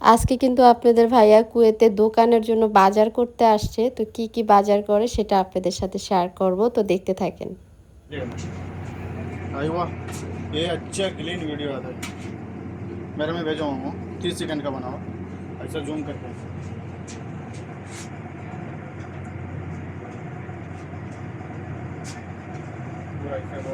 আজকে কিন্তু আপনাদের ভাইয়া কুয়েতে দোকানের জন্য বাজার করতে আসছে তো কি কি বাজার করে সেটা আপনাদের সাথে শেয়ার করব তো দেখতে থাকেন अरे वाह ये अच्छा क्लीन वीडियो आता है मेरे में भेजा हूँ तीस सेकंड का बनाओ ऐसा जूम करके पूरा ऐसा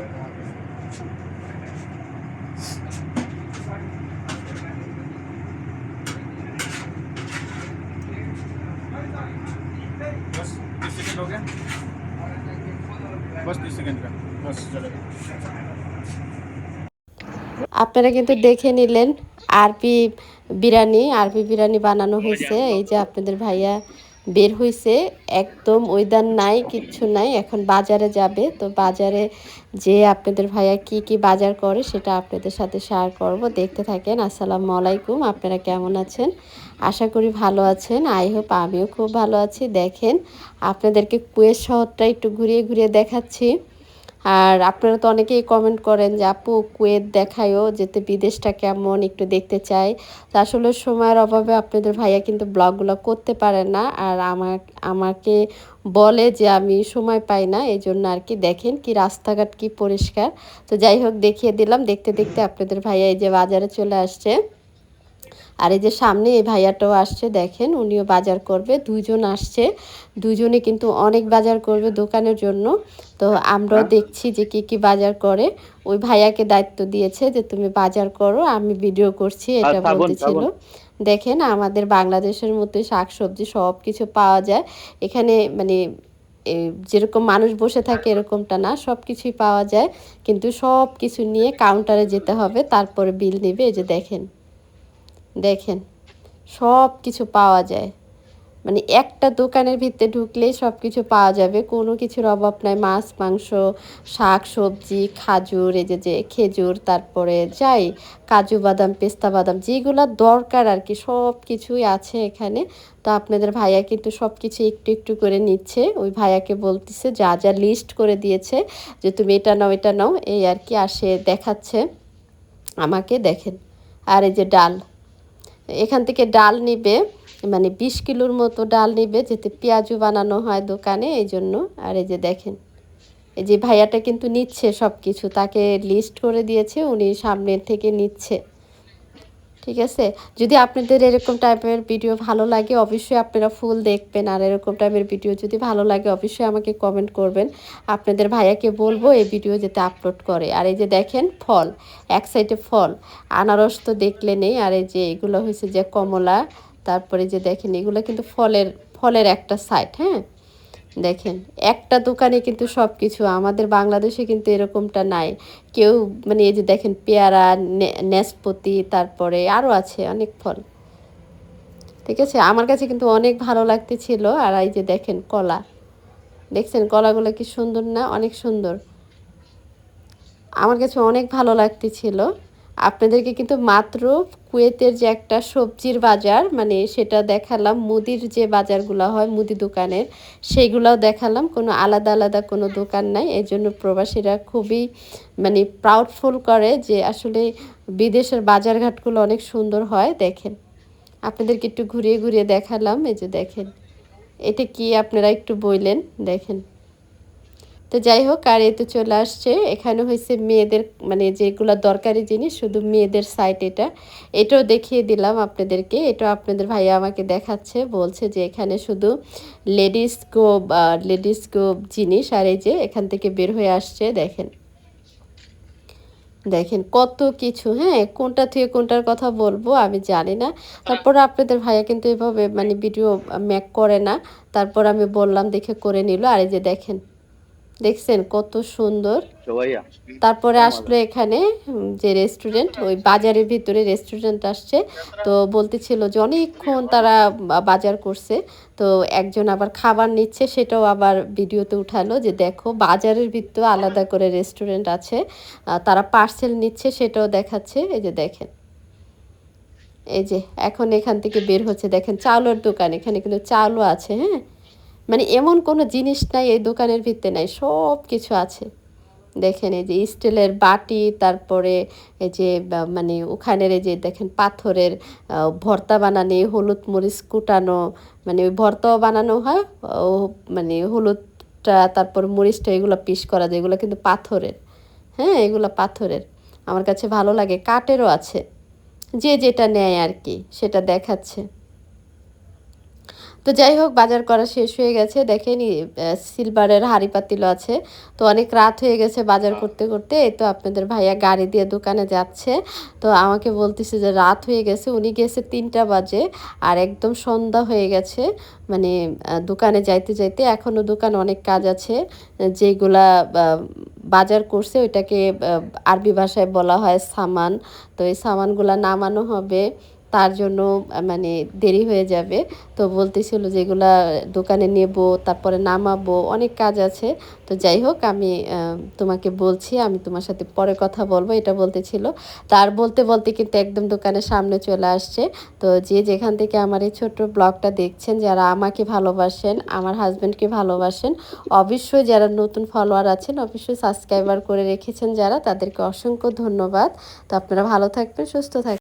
तीस सेकंड हो गया बस तीस सेकंड का बस चलेगा আপনারা কিন্তু দেখে নিলেন আরপি বিরিয়ানি আরপি বিরিয়ানি বানানো হয়েছে এই যে আপনাদের ভাইয়া বের হয়েছে একদম ওয়েদার নাই, কিচ্ছু নাই। এখন বাজারে যাবে। তো বাজারে যে আপনাদের ভাইয়া কি কি বাজার করে সেটা আপনাদের সাথে শেয়ার করব। দেখতে থাকেন। আসসালামু আলাইকুম। আপনারা কেমন আছেন? আশা করি ভালো আছেন। আই হোপ আমিও খুব ভালো আছি। দেখেন, আপনাদেরকে কুয়ের শহরটা একটু ঘুরিয়ে ঘুরিয়ে দেখাচ্ছি। আর আপনারা তো অনেকেই কমেন্ট করেন যে, আপু, কুয়েত দেখায়ও যেতে বিদেশটা কেমন? একটু দেখতে চাই। তো আসলে সময়ের অভাবে আপনাদের ভাইয়া কিন্তু ব্লগগুলো করতে পারে না। আর আমার, আমাকে বলে যে, আমি সময় পাই না এই জন্য আর কি দেখেন কি রাস্তাঘাট কি পরিষ্কার। তো যাই হোক, দেখিয়ে দিলাম। দেখতে দেখতে আপনাদের ভাইয়া এই যে বাজারে চলে আসছে। আর এই যে সামনে এই ভাইয়াটাও আসছে দেখেন উনিও বাজার করবে দুজন আসছে। দুজনে কিন্তু অনেক বাজার করবে দোকানের জন্য। তো আমরাও দেখছি যে কি কি বাজার করে। ওই ভাইয়াকে দায়িত্ব দিয়েছে যে তুমি বাজার করো আমি ভিডিও করছি এটা বলতেছিল। দেখেন আমাদের বাংলাদেশের মধ্যে শাকসবজি সব কিছু পাওয়া যায়। এখানে মানে যেরকম মানুষ বসে থাকে এরকমটা না সব কিছুই পাওয়া যায়। কিন্তু সব কিছু নিয়ে কাউন্টারে যেতে হবে তারপরে বিল নেবে এই যে দেখেন। দেখেন সব কিছু পাওয়া যায়। মানে একটা দোকানের ভিতরে ঢুকলেই সব কিছু পাওয়া যাবে। কোনো কিছুর অভাব নাই। মাছ, মাংস, শাক, সবজি, খাজুর, এই যে যে, খেজুর, তারপরে যাই, কাজু বাদাম, পেস্তা বাদাম, যেগুলো দরকার আর কি সব কিছুই আছে এখানে। তো আপনাদের ভাইয়া কিন্তু সব কিছু একটু একটু করে নিচ্ছে। ওই ভাইয়াকে বলতেছে, যা যা লিস্ট করে দিয়েছে যে, তুমি এটা নাও এটা নাও। এই আর কি আসে দেখাচ্ছে। আমাকে দেখেন। আর এই যে ডাল। এখান থেকে ডাল নিবে মানে বিশ কিলোর মতো ডাল নিবে, যেতে পেঁয়াজও বানানো হয় দোকানে, এই জন্য। আর এই যে দেখেন, এই যে ভাইয়াটা কিন্তু নিচ্ছে সব কিছু তাকে লিস্ট করে দিয়েছে, উনি সামনের থেকে নিচ্ছে। ঠিক আছে? যদি আপনাদের এরকম টাইপের ভিডিও ভালো লাগে, অবশ্যই আপনারা ফুল দেখবেন। আর এরকম টাইপের ভিডিও যদি ভালো লাগে, অবশ্যই আমাকে কমেন্ট করবেন। আপনাদের ভাইয়াকে বলব এই ভিডিও যাতে আপলোড করে। আর এই যে দেখেন, ফল, এক সাইডে ফল। আনারস তো দেখলে নেই। আর এই যে এগুলো হয়েছে যে কমলা, তারপরে যে দেখেন, এগুলো কিন্তু ফলের ফলের একটা সাইড হ্যাঁ? দেখেন, একটা দোকানে কিন্তু সব কিছু আমাদের বাংলাদেশে কিন্তু এরকমটা নাই। কেউ মানে এই যে দেখেন, পেয়ারা নেসপতি তারপরে আরও আছে অনেক ফল। ঠিক আছে? আমার কাছে কিন্তু অনেক ভালো লাগতেছিল, আর এই যে দেখেন, কলা। দেখছেন, কলাগুলো কি সুন্দর না? অনেক সুন্দর। আমার কাছে অনেক ভালো লাগতেছিল। আপনাদেরকে কিন্তু মাত্র কুয়েতের যে একটা সবজির বাজার মানে সেটা দেখালাম, মুদির যে বাজারগুলো হয়, মুদি দোকানের, সেইগুলোও দেখালাম। কোনো আলাদা আলাদা কোনো দোকান নাই। এই জন্য প্রবাসীরা খুবই মানে প্রাউডফুল করে যে আসলে বিদেশের বাজারঘাটগুলো অনেক সুন্দর হয়। দেখেন, আপনাদেরকে একটু ঘুরিয়ে ঘুরিয়ে দেখালাম। এই যে দেখেন, এটা কি আপনারা একটু বললেন? দেখেন। তো যাই হোক, আর এতে চলে আসছে। এখানে হয়েছে মেয়েদের মানে যেগুলো দরকারি জিনিস, শুধু মেয়েদের সাইট এটা। এটাও দেখিয়ে দিলাম আপনাদেরকে। এটাও আপনাদের ভাইয়া আমাকে দেখাচ্ছে, বলছে যে এখানে শুধু লেডিস গো লেডিস গো জিনিস, আর এই যে এখান থেকে বের হয়ে আসছে, দেখেন। দেখেন কত কিছু হ্যাঁ কোনটা থেকে কোনটার কথা বলব আমি জানি না। তারপর আপনাদের ভাইয়া কিন্তু এভাবে মানে ভিডিও ম্যাক করে না। তারপর আমি বললাম, দেখে করে নিল। আর এই যে দেখেন দেখছেন কত সুন্দর। তারপরে আসলো এখানে যে রেস্টুরেন্ট ওই বাজারের ভিতরে রেস্টুরেন্ট আসছে। তো বলতেছিল যে অনেকক্ষণ তারা বাজার করছে। তো একজন আবার খাবার নিচ্ছে সেটাও আবার ভিডিওতে উঠালো যে দেখো বাজারের ভিতরে আলাদা করে রেস্টুরেন্ট আছে। তারা পার্সেল নিচ্ছে সেটাও দেখাচ্ছে। এই যে দেখেন। এই যে এখন এখান থেকে বের হচ্ছে। দেখেন চাউলের দোকান এখানে কিন্তু চাউলও আছে হ্যাঁ? মানে এমন কোনো জিনিস নাই এই দোকানের ভিতরে নাই, সব কিছু আছে। দেখেন এই যে স্টিলের বাটি, তারপরে এই যে মানে ওখানের এই যে দেখেন পাথরের ভর্তা বানানো, হলুদ মরিচ কুটানো মানে ওই ভর্তাও বানানো হয়, ও মানে হলুদটা, তারপর মরিচটা এগুলো পিস করা যায়, এগুলো কিন্তু পাথরের। হ্যাঁ এগুলো পাথরের। আমার কাছে ভালো লাগে, কাঠেরও আছে। যে যেটা নেয় আর কি, সেটা দেখাচ্ছে। তো যাই হোক, বাজার করা শেষ হয়ে গেছে। দেখেন সিলভারের হাড়ি পাতিলও আছে। তো অনেক রাত হয়ে গেছে বাজার করতে করতে। এই তো আপনাদের ভাইয়া গাড়ি দিয়ে দোকানে যাচ্ছে। তো আমাকে বলতেছে যে রাত হয়ে গেছে। উনি গেছে তিনটা বাজে আর একদম সন্ধ্যা হয়ে গেছে। মানে দোকানে যাইতে যাইতে এখনও দোকান অনেক কাজ আছে। যেগুলা বাজার করছে ওইটাকে আরবি ভাষায় বলা হয় সামান। তো এই সামানগুলা নামানো হবে। তার জন্য মানে দেরি হয়ে যাবে। তো বলতেছিল যেগুলা দোকানে নেব, তারপরে নামাবো, অনেক কাজ আছে। তো যাই হোক, আমি তোমাকে বলছি, আমি তোমার সাথে পরে কথা বলব, এটা বলতেছিল। তার বলতে বলতে কিন্তু একদম দোকানের সামনে চলে আসছে। তো যে যেখান থেকে আমার এই ছোট্ট ব্লগটা দেখছেন, যারা আমাকে ভালোবাসেন, আমার হাজব্যান্ডকে ভালোবাসেন, অবশ্যই যারা নতুন ফলোয়ার আছেন, অবশ্যই সাবস্ক্রাইবার করে রেখেছেন যারা, তাদেরকে অসংখ্য ধন্যবাদ। তো আপনারা ভালো থাকবেন, সুস্থ থাকবেন।